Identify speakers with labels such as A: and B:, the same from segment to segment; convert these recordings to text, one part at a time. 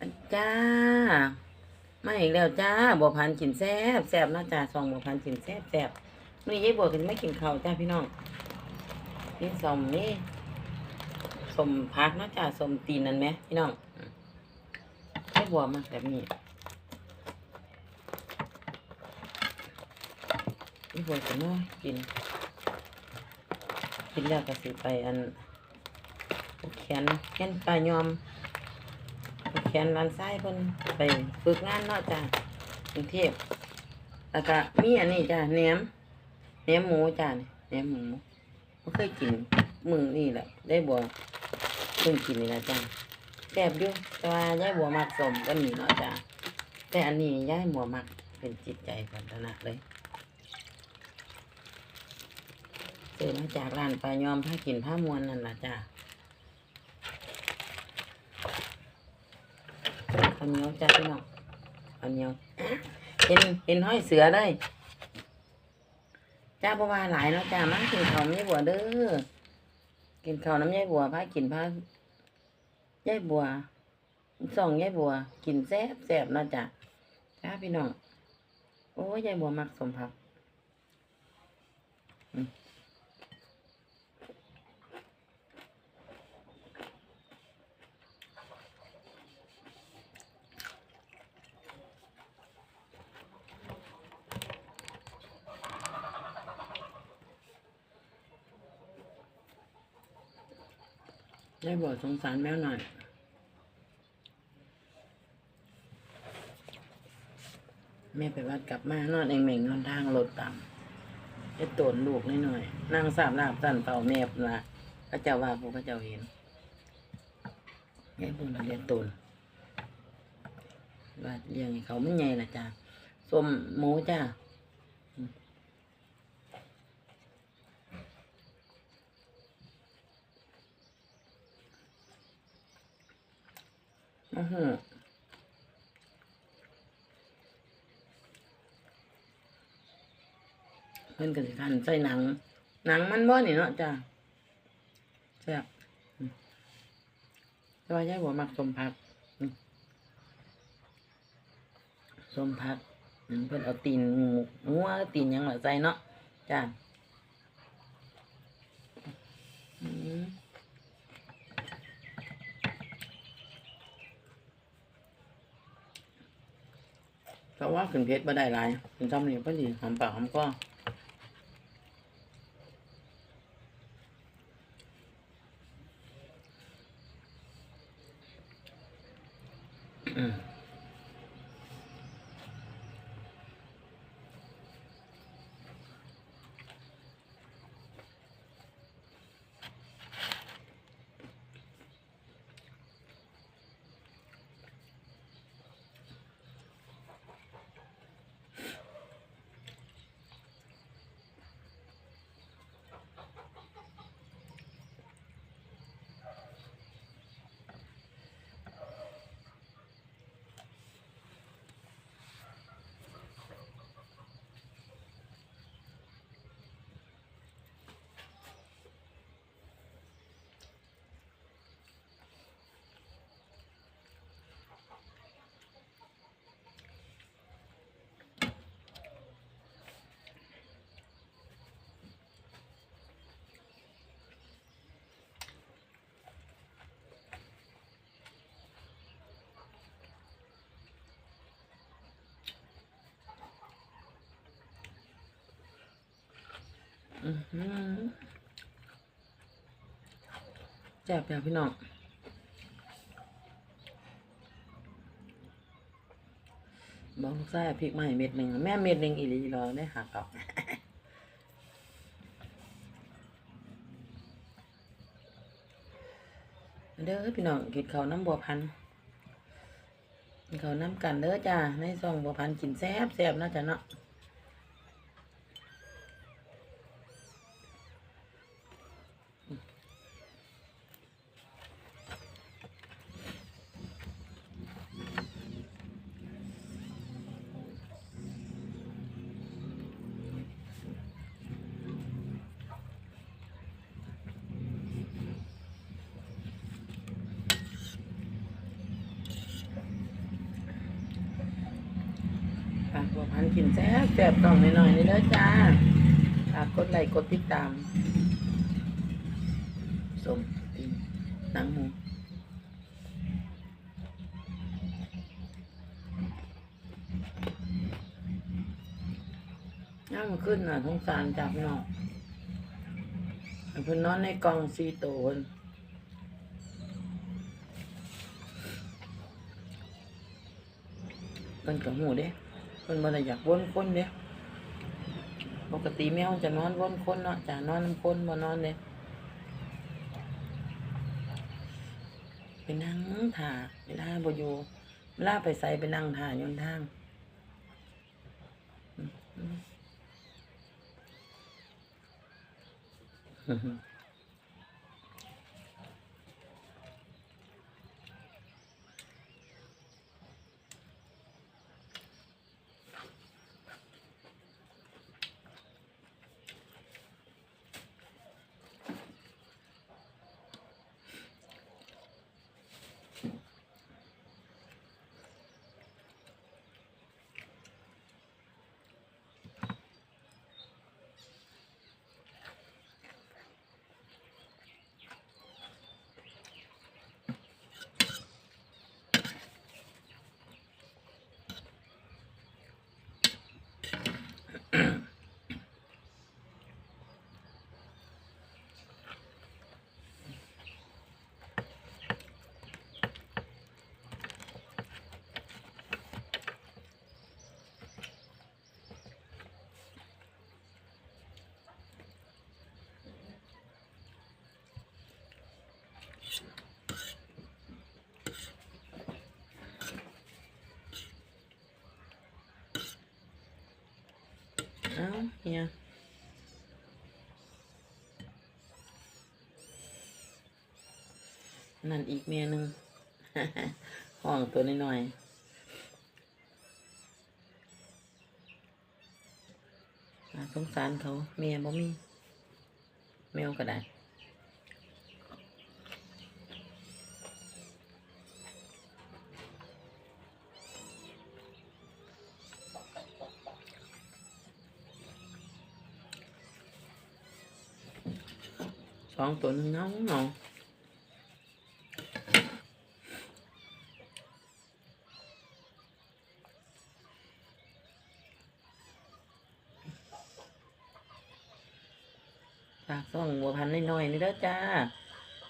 A: อันจ้ามาอีกแล้วจ้าบัวพันธุ์กินแซ่บแซ่บนาะจ้าสองบัวพันธุ์กินแซ่บแซ่บนี่ยายบัวกันไม่กินข้าวจ้าพี่น้องนี่สมนี่สมพักนาะจ้าสมตีนนั่นไหมพี่น้องอืมยายบัวมากแบบนี้ยายบัวจะน้อยกิน กินแล้วก็สิไปอันแขนแขนปลายอม แขนร้านไส้เพิ่นไปฝึกงานเนาะจ้ะกรุงเทพแล้วก็มีอันนี้จ้ะแหนมแหนมหมูจ้ะแหนมหมูบ่เคยกินมึงนี่แหละได้บัวเพิ่งกินนี่แหละจ้ะแซ่บอยู่แต่ว่ายายบัวมักสมก็มีเนาะจ้ะแต่อันนี้ยายบัวมักเป็นจิตใจพัฒนาเลยซื้อมาจากร้านปลายอมผ้ากินผ้ามวนนั่นละจ้ะ ข้าวเหนียวจ้าพี่น้องข้าวเหนียวเห็นเห็นห้อยเสือเลยจ้าบัวาหลายเนาะจ้ามากินข้าวน้ำยายบัวเด้อกินข้าวน้ำยายบัวพากินพายายบัวส่องยายบัว กินแซ่บแซ่บเนาะจ้าจ้าพี่น้องโอ้ยยายบัวมักสมพัก อืมยายบัวสงสารแมวหน่อยแม่ไปวัดกลับมานอนเองเหม่งนอนทางรถต่ำจะตนลูกนิดหน่อยนั่งสามลาบสั่นเป่าแมบละพระเจ้าว่าพระเจ้าเห็นยายบุญเรียนตนว่าเลี้ยงเขาไม่ใหญ่ะจ้าส้มหมูจ้า อือหือเพิ่นก็สิคันใส่หนัง หนังมันบ่นี่เนาะจ้ะแซ่บอืมแต่ว่ายายบัวมักสมผักสมผักเพิ่นเอาตีนหมูงัวตีนยังหล่ะใส่เนาะจ้ะอืม เพราะว่าขึ้นเพชรบ่ได้หลายขึ้นซ้ำนี่พอดีหอมปากหอมคออืมอือหือ แซ่บแซ่บพี่น้องบอกลูกชายพริกมาให้เม็ดหนึ่งแม่เม็ดหนึ่งอีหลีรอได้หักออกเด้อพี่น้องกินข้าวน้ำบัวพันกินข้าวน้ำกันเด้อจ้าในซองบัวพันกินแซ่บแซ่บเนาะจ้ะเนาะ พันกินแซ่บแซ่บต้องหน่อยๆนี่เด้อจ้าฝากกดไลค์กดติดตามสมตีนหนังหมูย่งขึ้นน่ะสงสารจับน้องให้เพิ่นนอนในกองซีโตนเพิ่นกับหูเด้ พิ่นบ่ได้อยากวนคนเด้ปกติแมวจะนอนวนคนเนาะจะนอนน้ำคนบ่นอนเด้ไปนั่งถ่าเวลาบ่อยู่เวลาไปใส่ไปนั่งถ่ายนทางอือ มอือฮึเอ้าเฮียนั่นอีกเมียหนึ่ง ห้องตัวน้อยๆน่า สงสารเขาเมียบ่มีแมวก็ได้สองตัวหนึงเงาเงาฝากส่องหัวพันน้อยๆนี่เด้อจ้า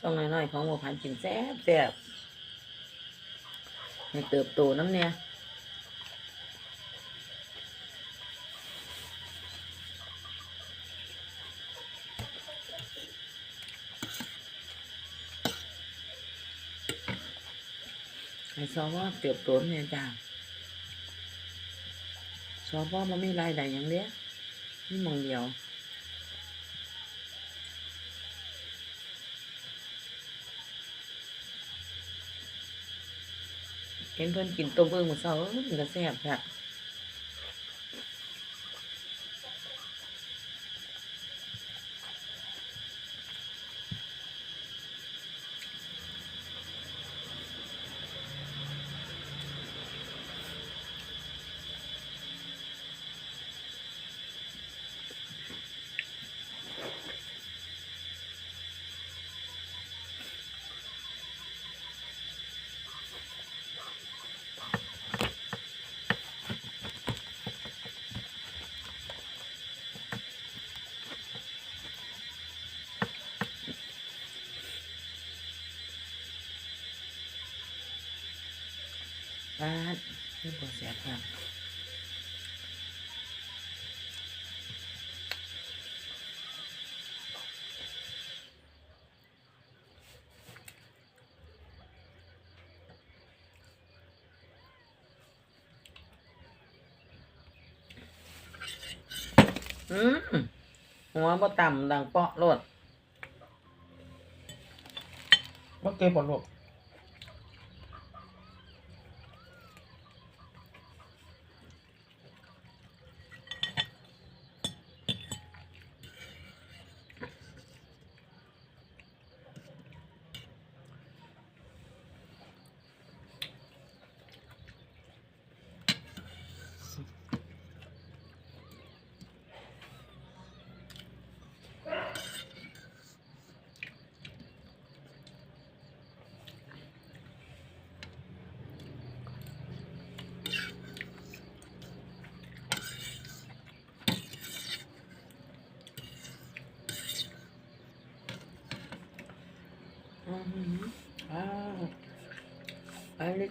A: ส่องน้อยๆของหัวพันกินแซ่บแซ่บให้เติบโตน้ำเนี่ย ให้ซอว่าเติบโตเนี่ยจ้าซอว่ามันไม่รายได้อย่างเดียวนี่มองเดียวเห็นเพื่อนกินต้มเบิ่งมื้องช้าเอ้ยมันก็แซ่บค่ะ บ้านนี่บ่แซ่บค่ะอืมหัวบ่ต่ำดังเปาะโลด
B: ว่เก็บบอลลูก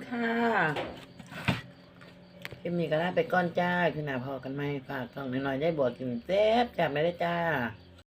A: ค่ะคลิปนี้ก็ได้ไปก้อนจ้า คือหนาพอกันไหมฝากกล่องน้อยๆได้บวกกินเซ่บจับไม่ได้จ้า